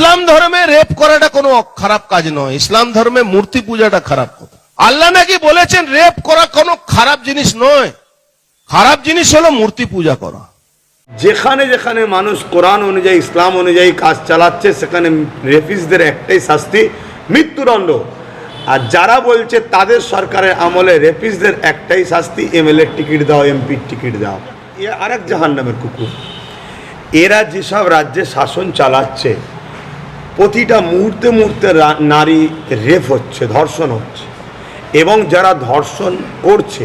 ইসলাম ধর্মে রেপ করাটা কোনো খারাপ কাজ নয়। ইসলাম ধর্মে মূর্তি পূজাটা খারাপ কথা। আল্লাহ নাকি বলেছেন রেপ করা কোনো খারাপ জিনিস নয়। খারাপ জিনিস হলো মূর্তি পূজা করা। যেখানে যেখানে মানুষ কোরআন অনুযায়ী, ইসলাম অনুযায়ী কাজ চালাচ্ছে, সেখানে রেফিসদের একটাই শাস্তি, মৃত্যুদণ্ড। আর যারা বলছে তাদের সরকারের আমলে রেফিসদের একটাই শাস্তি, এমএলএ টিকিট দাও এমপির টিকিট দাও। এ আরেক জাহান নামের কুকুর। এরা যেসব রাজ্যে শাসন চালাচ্ছে প্রতিটা মুহূর্তে মুহূর্তে নারী রেপ হচ্ছে ধর্ষণ হচ্ছে। এবং যারা ধর্ষণ করছে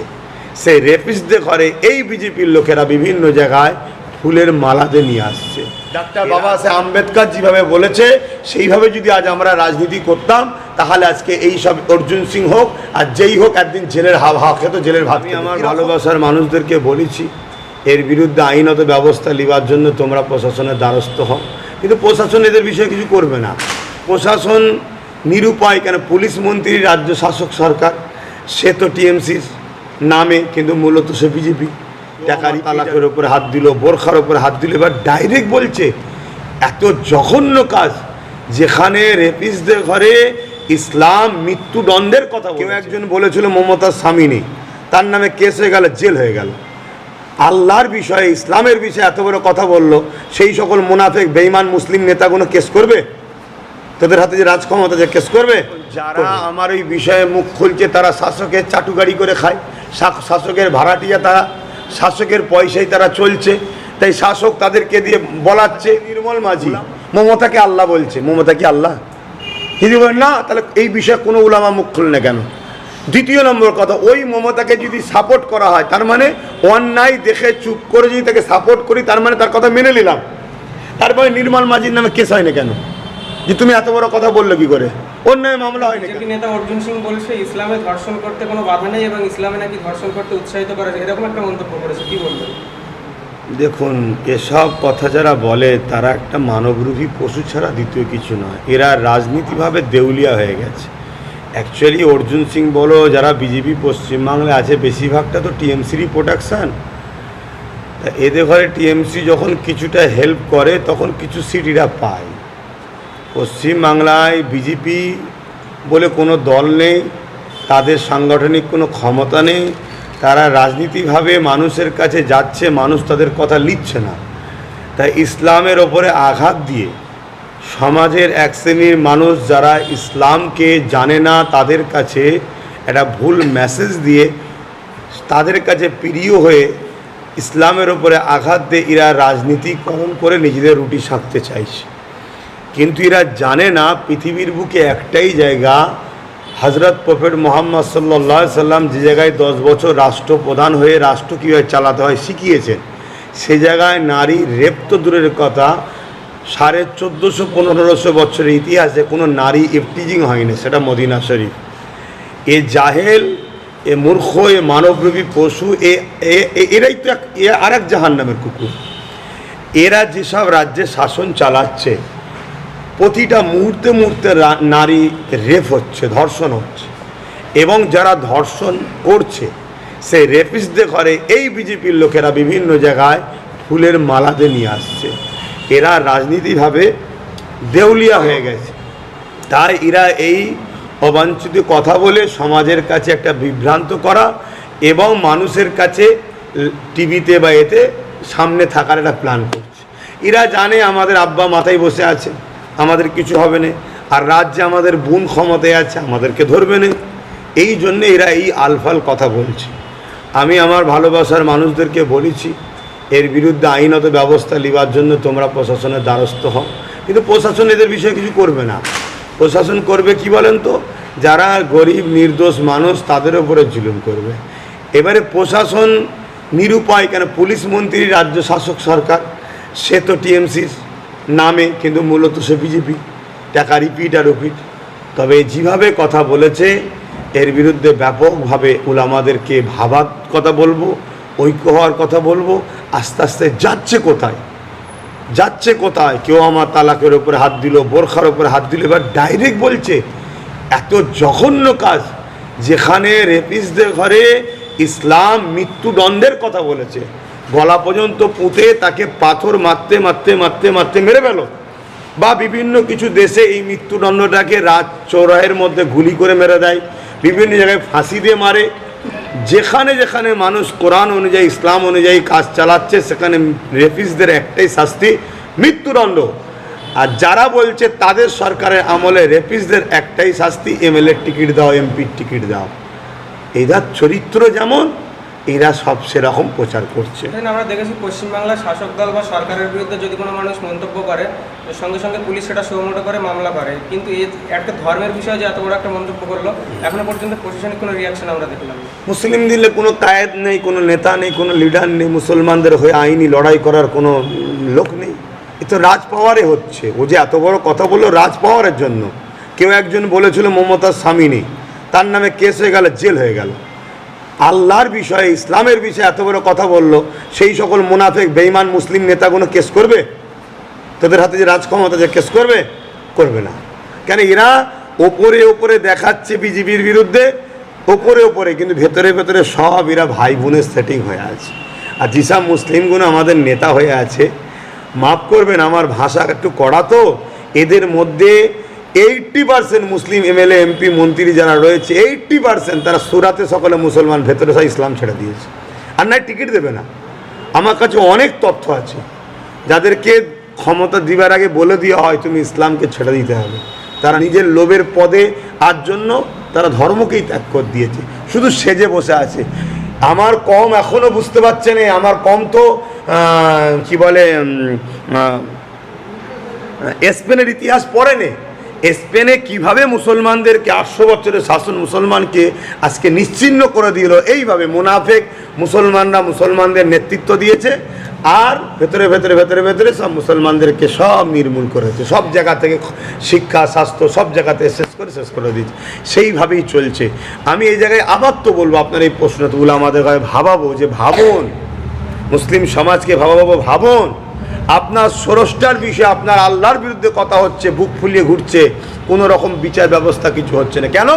সেই রেপিসদের ঘরে এই বিজেপির লোকেরা বিভিন্ন জায়গায় ফুলের মালাতে নিয়ে আসছে। ডাক্তার বাবা সাহেব আম্বেদকর যেভাবে বলেছে সেইভাবে যদি আজ আমরা রাজনীতি করতাম তাহলে আজকে এই সব অর্জুন সিং হোক আর যেই হোক একদিন জেলের হাব হাওয়া খেত জেলের ভাত আমি আমার ভালোবাসার মানুষদেরকে বলেছি এর বিরুদ্ধে আইনত ব্যবস্থা নেওয়ার জন্য তোমরা প্রশাসনের দ্বারস্থ হও। কিন্তু প্রশাসন এদের বিষয়ে কিছু করবে না। প্রশাসন নিরুপায় কেন? পুলিশ মন্ত্রী রাজ্য শাসক সরকার সে তো টিএমসির নামে কিন্তু মূলত সে বিজেপি। টাকারি তালাকের ওপরে হাত দিল বোরখার ওপরে হাত দিল এবার ডাইরেক্ট বলছে এত জঘন্য কাজ যেখানে রেপিসদের ঘরে ইসলাম মৃত্যুদণ্ডের কথা কেউ একজন বলেছিল মমতার স্বামী নেই তার নামে কেস হয়ে গেল জেল হয়ে গেল। আল্লাহর বিষয়ে ইসলামের বিষয়ে এত বড় কথা বলল সেই সকল মুনাফেক বেইমান মুসলিম নেতাগুলো কেস করবে? তোদের হাতে যে রাজক্ষমতা যে কেস করবে? যারা আমার এই বিষয়ে মুখ খুলছে তারা শাসকের চাটুগাড়ি করে খায়। শাসকের ভাড়াটিয়া তারা শাসকের পয়সায় তারা চলছে। তাই শাসক তাদেরকে দিয়ে বলাচ্ছে নির্মল মাঝি। মমতাকে আল্লাহ বলছে। মমতা কি আল্লাহ? বলেন না তাহলে এই বিষয়ে কোনো উলামা মুখ খুলে না কেন? দ্বিতীয় নম্বর কথা ওই মমতাকে যদি সাপোর্ট করা হয় তার মানে অন্যায় দেখে চুপ করে যদি তাকে সাপোর্ট করি তার মানে তার কথা মেনে নিলাম। তারপরে নির্মল মাঝির নামে কেস হয় না কেন? যে তুমি এত বড় কথা বলল কি করে? অন্যায় মামলা হয় না কেন? বিজেপি নেতা অর্জুন সিং বলছে ইসলামে ধর্ষণ করতে কোনো বাধা নেই এবং ইসলামে নাকি ধর্ষণ করতে উৎসাহিত করা যায়। এরকম একটা মন্তব্য করেছে কি বলবেন? দেখুন এসব কথা যারা বলে তারা একটা মানবরূপী পশু ছাড়া দ্বিতীয় কিছু নয়। এরা রাজনীতিভাবে দেউলিয়া হয়ে গেছে। অ্যাকচুয়ালি অর্জুন সিং বলো, যারা বিজেপি পশ্চিমবাংলায় আছে, বেশিরভাগটা তো টিএমসিরই প্রোডাকশান তা এদের ঘরে টিএমসি যখন কিছুটা হেল্প করে, তখন কিছু সিট এরা পায়। পশ্চিমবাংলায় বিজেপি বলে কোনো দল নেই, তাদের সাংগঠনিক কোনো ক্ষমতা নেই, তারা রাজনীতিভাবে মানুষের কাছে যাচ্ছে, মানুষ তাদের কথা লিখছে না। তাই ইসলামের ওপরে আঘাত দিয়ে সমাজের এক শ্রেণির মানুষ যারা ইসলামকে জানে না, তাদের কাছে একটা ভুল মেসেজ দিয়ে তাদের কাছে প্রিয় হয়ে ইসলামের ওপরে আঘাত দিয়ে এরা রাজনীতিকরণ করে নিজেদের রুটি সাঁকতে চাইছে। কিন্তু এরা জানে না, পৃথিবীর বুকে একটাই জায়গা হজরত প্রফেট মোহাম্মদ সাল্লা সাল্লাম যে জায়গায় দশ বছর রাষ্ট্রপ্রধান হয়ে রাষ্ট্র কীভাবে চালাতে হয় শিখিয়েছেন, সে জায়গায় নারী রেপ তো দূরের কথা সাড়ে চোদ্দোশো পনেরোশো বছরের ইতিহাসে কোনো নারী ইফটিজিং হয়নি, সেটা মদিনা শরীফ। এ জাহেল, এ মূর্খ, এ মানবরূপী পশু, এ এরাই তো এক, এ আর এক জাহান নামের কুকুর। এরা যেসব রাজ্যে শাসন চালাচ্ছে, প্রতিটা মুহূর্তে মুহূর্তে নারী রেপ হচ্ছে, ধর্ষণ হচ্ছে। এবং যারা ধর্ষণ করছে, সেই রেপিসদের ঘরে এই বিজেপির লোকেরা বিভিন্ন জায়গায় ফুলের মালাতে নিয়ে আসছে। এরা রাজনীতিভাবে দেউলিয়া হয়ে গেছে। তাই এরা এই অবাঞ্ছিত কথা বলে সমাজের কাছে একটা বিভ্রান্ত করা এবং মানুষের কাছে টিভিতে বা এতে সামনে থাকার একটা প্ল্যান করছে। এরা জানে আমাদের আব্বা মাথায় বসে আছে, আমাদের কিছু হবে না। আর রাজ্যে আমাদের বোন ক্ষমতায় আছে, আমাদেরকে ধরবে না। এই জন্যে এরা এই আলফাল কথা বলছে। আমি আমার ভালোবাসার মানুষদেরকে বলেছি এর বিরুদ্ধে আইনত ব্যবস্থা নেওয়ার জন্য তোমরা প্রশাসনের দ্বারস্থ হও। কিন্তু প্রশাসন এদের বিষয়ে কিছু করবে না। প্রশাসন করবে কি বলেন তো? যারা গরিব, নির্দোষ মানুষ, তাদের উপরে জুলুম করবে। এবারে প্রশাসন নিরুপায় কেন? পুলিশ মন্ত্রী, রাজ্য শাসক সরকার, সে তো টিএমসির নামে, কিন্তু মূলত সে বিজেপি। টাকা রিপিট আর রিপিট। তবে যেভাবে কথা বলেছে, এর বিরুদ্ধে ব্যাপকভাবে উলামাদেরকে ভাবার কথা বলব, ঐক্য হওয়ার কথা বলব আস্তে আস্তে যাচ্ছে কোথায়? যাচ্ছে কোথায়? কেউ আমার তালাকের ওপরে হাত দিল, বোরখার ওপরে হাত দিল, এবার ডাইরেক্ট বলছে, এত জঘন্য কাজ, যেখানে রেপিসদের ঘরে ইসলাম মৃত্যুদণ্ডের কথা বলেছে। গলা পর্যন্ত পুঁতে তাকে পাথর মারতে মারতে মারতে মারতে মেরে ফেলো। বা বিভিন্ন কিছু দেশে এই মৃত্যুদণ্ডটাকে রাত চৌরাহের মধ্যে গুলি করে মেরে দেয়। বিভিন্ন জায়গায় ফাঁসি দিয়ে মারে। যেখানে যেখানে মানুষ কোরআন অনুযায়ী, ইসলাম অনুযায়ী কাজ চালাচ্ছে, সেখানে রেফিসদের একটাই শাস্তি, মৃত্যুদণ্ড। আর যারা বলছে তাদের সরকারের আমলে রেফিসদের একটাই শাস্তি এমএলএ টিকিট দাও, এমপির টিকিট দাও। এদের চরিত্র যেমন এরা সব সেরকম প্রচার করছে। আমরা দেখেছি পশ্চিমবাংলার শাসক দল বা সরকারের বিরুদ্ধে যদি কোনো মানুষ মন্তব্য করে সঙ্গে সঙ্গে পুলিশ সেটা সুমোটো করে মামলা করে। কিন্তু একটা ধর্মের বিষয়ে যে এত বড় একটা মন্তব্য করল এখনও পর্যন্ত প্রশাসনিক কোনো রিয়াকশন আমরা দেখলাম মুসলিম দিলে কোনো কায়েদ নেই কোনো নেতা নেই কোনো লিডার নেই মুসলমানদের হয়ে আইনি লড়াই করার কোনো লোক নেই। এ তো রাজ পাওয়ারে হচ্ছে। ও যে এত বড় কথা বলল রাজ পাওয়ারের জন্য। কেউ একজন বলেছিল মমতার স্বামী নেই। তার নামে কেস হয়ে গেল জেল হয়ে গেল। আল্লাহর বিষয়ে, ইসলামের বিষয়ে এত বড় কথা বলল, সেই সকল মুনাফেক বেইমান মুসলিম নেতাগুলো কেস করবে? তোদের হাতে যে রাজ ক্ষমতা যে কেস করবে? করবে না। কেন এরা ওপরে ওপরে দেখাচ্ছে বিজেপির বিরুদ্ধে, ওপরে ওপরে, কিন্তু ভেতরে ভেতরে সব এরা ভাই বোনের সেটিং হয়ে আছে। আর যেসব মুসলিমগুলো আমাদের নেতা হয়ে আছে। মাফ করবেন, আমার ভাষা একটু কড়া তো। এদের মধ্যে এইটটি পার্সেন্ট মুসলিম এমএলএ এমপি মন্ত্রী যারা রয়েছে এইটটি পার্সেন্ট তারা সুরাতে সকলে মুসলমান, ভেতরে সব ইসলাম ছেড়ে দিয়েছে। আর নাই, টিকিট দেবে না। আমার কাছে অনেক তথ্য আছে। যাদেরকে ক্ষমতা দিবার আগে বলে দেওয়া হয়, তুমি ইসলামকে ছেড়ে দিতে হবে। তারা নিজের লোভের পদে আর জন্য তারা ধর্মকেই ত্যাগ করে দিয়েছে। শুধু সেজে বসে আছে। আমার কম এখনও বুঝতে পারছে না, আমার কম তো কি বলে স্পেনের ইতিহাস পড়েনি স্পেনে কীভাবে মুসলমানদেরকে আটশো বছরের শাসন মুসলমানকে আজকে নিশ্চিহ্ন করে দিল, এইভাবে মুনাফেক মুসলমানরা মুসলমানদের নেতৃত্ব দিয়েছে আর ভেতরে ভেতরে ভেতরে ভেতরে সব মুসলমানদেরকে সব নির্মূল করেছে। সব জায়গা থেকে শিক্ষা, স্বাস্থ্য সব জায়গাতে শেষ করে শেষ করে দিয়েছে। সেইভাবেই চলছে। আমি এই জায়গায় আবার তো বলব আপনার এই প্রশ্নগুলো আমাদের গায়ে ভাবাবো যে ভাবুন, মুসলিম সমাজকে ভাবাবো, ভাবুন। আপনার স্রষ্টার বিষয়ে আপনার আল্লাহর বিরুদ্ধে কথা হচ্ছে, বুক ফুলিয়ে ঘুরছে, কোনো রকম বিচার ব্যবস্থা কিছু হচ্ছে না। কেন?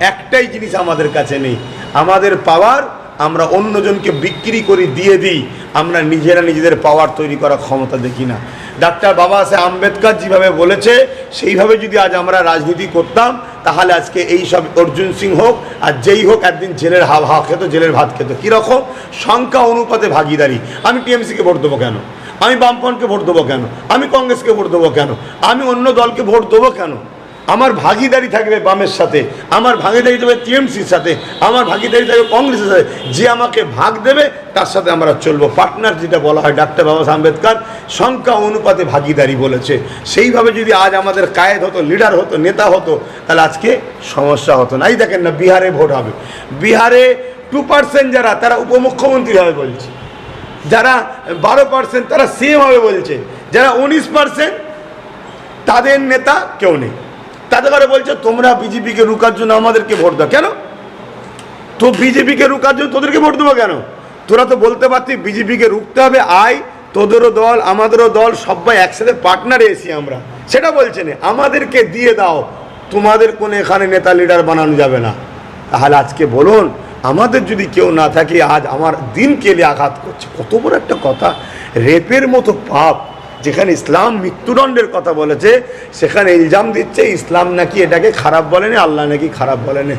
একটাই জিনিস আমাদের কাছে নেই। আমাদের পাওয়ার আমরা অন্যজনকে বিক্রি করে দিয়ে দিই, আমরা নিজেরা নিজেদের পাওয়ার তৈরি করার ক্ষমতা দেখি না। ডাক্তার বাবা সাহেব আম্বেদকর যেভাবে বলেছে, সেইভাবে যদি আজ আমরা রাজনীতি করতাম, তাহলে আজকে এই সব অর্জুন সিং হোক আর যেই হোক একদিন জেলের হাওয়া খেত, জেলের ভাত খেত। কীরকম? সংখ্যা অনুপাতে ভাগিদারি। আমি টিএমসিকে ভোট দেবো কেন? আমি বামপন্থকে ভোট দেবো কেন? আমি কংগ্রেসকে ভোট দেবো কেন? আমি অন্য দলকে ভোট দেবো কেন? আমার ভাগিদারি থাকবে বামের সাথে, আমার ভাগিদারি থাকবে টিএমসির সাথে, আমার ভাগিদারি থাকবে কংগ্রেসের সাথে। যে আমাকে ভাগ দেবে, তার সাথে আমরা চলবো। পার্টনার যেটা বলা হয় ডাক্তার বাবা আম্বেদকর, সংখ্যা অনুপাতে ভাগিদারি বলেছে। সেইভাবে যদি আজ আমাদের কায়েদ হতো, লিডার হতো, নেতা হতো, তাহলে আজকে সমস্যা হতো না। এই দেখেন না, বিহারে ভোট হবে। বিহারে টু পার্সেন্ট যারা, তারা উপমুখ্যমন্ত্রী হবে বলছে। যারা বারো পার্সেন্ট তারা সেম হবে বলছে। যারা উনিশ পার্সেন্ট তাদের নেতা কেউ নেই। তাদের করে বলছে, তোমরা বিজেপিকে রুকার জন্য আমাদেরকে ভোট দাও। কেন? তো বিজেপিকে রুকার জন্য তোদেরকে ভোট দেবো কেন? তোরা তো বলতে পারতি বিজেপিকে রুখতে হবে, আয়, তোদেরও দল, আমাদেরও দল, সবাই একসাথে পার্টনারে এসি আমরা। সেটা বলছে না, আমাদেরকে দিয়ে দাও। তোমাদের কোনো এখানে নেতা লিডার বানানো যাবে না। তাহলে আজকে বলুন আমাদের যদি কেউ না থাকে, আজ আমার দিন কেলে আঘাত করছে। কত বড় একটা কথা। রেপের মতো পাপ, যেখানে ইসলাম মৃত্যুদণ্ডের কথা বলেছে, সেখানে ইলজাম দিচ্ছে, ইসলাম নাকি এটাকে খারাপ বলেনি, আল্লাহ নাকি খারাপ বলেনি।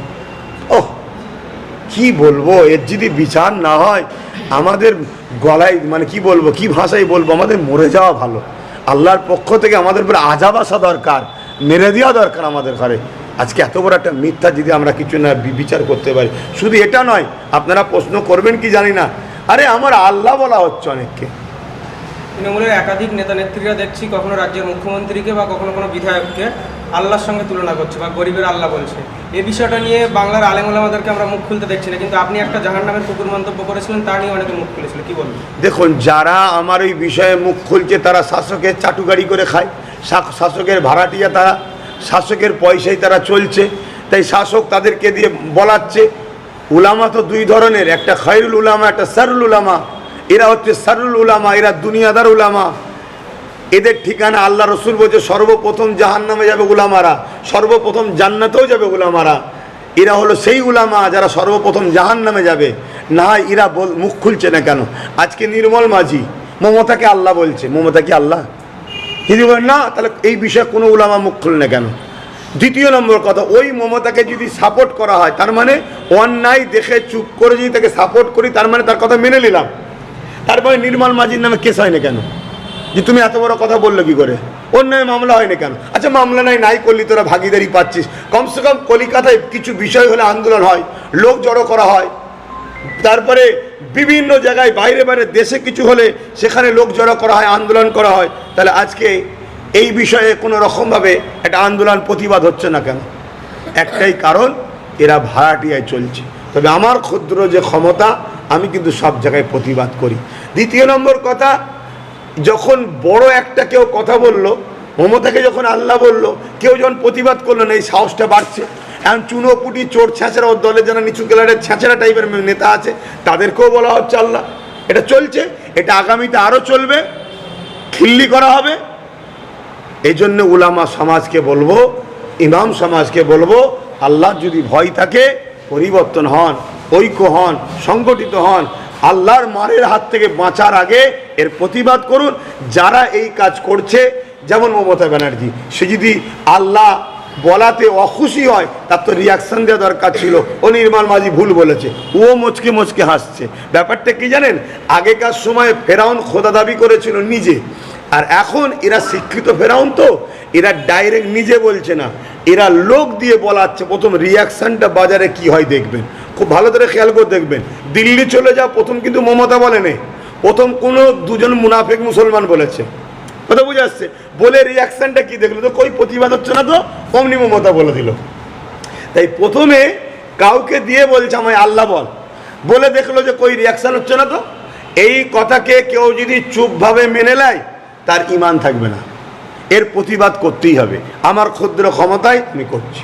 ওহ, কি বলব? এর যদি বিচার না হয়, আমাদের গলায় মানে কি বলব, কি ভাষায় বলব? আমাদের মরে যাওয়া ভালো। আল্লাহর পক্ষ থেকে আমাদের উপরে আজাব আসা দরকার, মেরে দেওয়া দরকার আমাদের ঘরে। আজকে এত বড় একটা মিথ্যা যদি আমরা কিছু না বিচার করতে পারি। শুধু এটা নয় আপনারা প্রশ্ন করবেন কি জানি না। আরে আমার আল্লাহ বলা হচ্ছে অনেককে। তৃণমূলের একাধিক নেতা নেত্রীরা দেখছি কখনো রাজ্যের মুখ্যমন্ত্রীকে বা কখনো কোনো বিধায়ককে আল্লাহর সঙ্গে তুলনা করছে বা গরিবের আল্লাহ বলছে। এই বিষয়টা নিয়ে বাংলার আলেমুলামাদেরকে আমরা মুখ খুলতে দেখছি না কিন্তু আপনি একটা জাহান নামের কুকুর মন্তব্য করেছিলেন তা নিয়ে অনেকে মুখ খুলেছিল কি বলবেন? দেখুন যারা আমার ওই বিষয়ে মুখ খুলছে তারা শাসকের চাটুগাড়ি করে খায়। শাসকের ভাড়াটিয়া তারা শাসকের পয়সায় তারা চলছে, তাই শাসক তাদেরকে দিয়ে বলাচ্ছে, উলামা তো দুই ধরনের, একটা খৈরুল উলামা, একটা সারুল উলামা। এরা হচ্ছে সারুল উলামা, এরা দুনিয়াদার উলামা। এদের ঠিকানা আল্লাহ রসুল বলছে, সর্বপ্রথম জাহান নামে যাবে উলামারা, সর্বপ্রথম জান্নাতেও যাবে উলামারা। এরা হলো সেই উলামা যারা সর্বপ্রথম জাহান নামে যাবে। না এরা বল মুখ খুলছে না কেন? আজকে নির্মল মাঝি, মমতাকে আল্লাহ বলছে। মমতা কি আল্লাহ? যদি বলেন, না, তাহলে এই বিষয়ে কোনো উলামা মুখ খুলে না কেন? দ্বিতীয় নম্বর কথা, ওই মমতাকে যদি সাপোর্ট করা হয়, তার মানে অন্যায় দেখে চুপ করে যদি তাকে সাপোর্ট করি, তার মানে তার কথা মেনে নিলাম। তারপরে নির্মল মাঝির নামে কেস হয় না কেন? যে তুমি এত বড় কথা বলল কি করে? অন্যায় মামলা হয় না কেন? আচ্ছা মামলা নাই নাই করলি, তোরা ভাগিদারি পাচ্ছিস। কমসে কম কলিকাতায় কিছু বিষয় হলে আন্দোলন হয়, লোক জড়ো করা হয়। তারপরে বিভিন্ন জায়গায় বাইরে বাইরে দেশে কিছু হলে সেখানে লোক জড়ো করা হয়, আন্দোলন করা হয়। তাহলে আজকে এই বিষয়ে কোনো রকমভাবে একটা আন্দোলন প্রতিবাদ হচ্ছে না কেন? একটাই কারণ, এরা ভাড়াটিয়ায় চলছে। তবে আমার ক্ষুদ্র যে ক্ষমতা, আমি কিন্তু সব জায়গায় প্রতিবাদ করি। দ্বিতীয় নম্বর কথা, যখন বড় একটা কেউ কথা বলল, মমতাকে যখন আল্লাহ বলল, কেউ যখন প্রতিবাদ করল না, এই সাহসটা বাড়ছে। এখন চুনোপুটি চোর ছ্যাঁচড়া ওর দলে যারা নিচু গেলারের ছ্যাঁচড়া টাইপের নেতা আছে, তাদেরকেও বলা হচ্ছে আল্লাহ। এটা চলছে, এটা আগামীতে আরও চলবে, খিল্লি করা হবে। এই জন্য উলামা সমাজকে বলব, ইমাম সমাজকে বলব, আল্লাহ যদি ভয় থাকে, পরিবর্তন হন, ঐক্য হন, সংগঠিত হন, আল্লাহর মারের হাত থেকে বাঁচার আগে এর প্রতিবাদ করুন। যারা এই কাজ করছে, যেমন মমতা ব্যানার্জি, সে যদি আল্লাহ বলাতে অখুশি হয়, তার তো রিয়াকশন দেওয়া দরকার ছিল। ও নির্মল মাঝি ভুল বলেছে, ও মুচকে মুচকে হাসছে। ব্যাপারটা কি জানেন? আগেকার সময় ফেরাউন খোদা দাবি করেছিল নিজে, আর এখন এরা শিক্ষিত ফেরাউন তো, এরা ডাইরেক্ট নিজে বলছে না। এরা লোক দিয়ে বলাচ্ছে, প্রথম রিয়াকশনটা বাজারে কি হয় দেখবেন। খুব ভালো করে খেয়াল করে দেখবেন। দিল্লি চলে যাও, প্রথম কিন্তু মমতা বলেনি। প্রথম কোনো দুজন মুনাফেক মুসলমান বলেছে। কথা বুঝে আসছে? বলে রিয়াকশনটা কি দেখল? তো কই প্রতিবাদ হচ্ছে না তো? অমনি মমতা বলে দিল। তাই প্রথমে কাউকে দিয়ে বলছে আমায়, আল্লাহ বল। বলে দেখল যে কই রিয়াকশন হচ্ছে না তো? এই কথাকে কেউ যদি চুপভাবে মেনে নেয়, তার ইমান থাকবে না। এর প্রতিবাদ করতেই হবে। আমার ক্ষুদ্র ক্ষমতায় আমি করছি।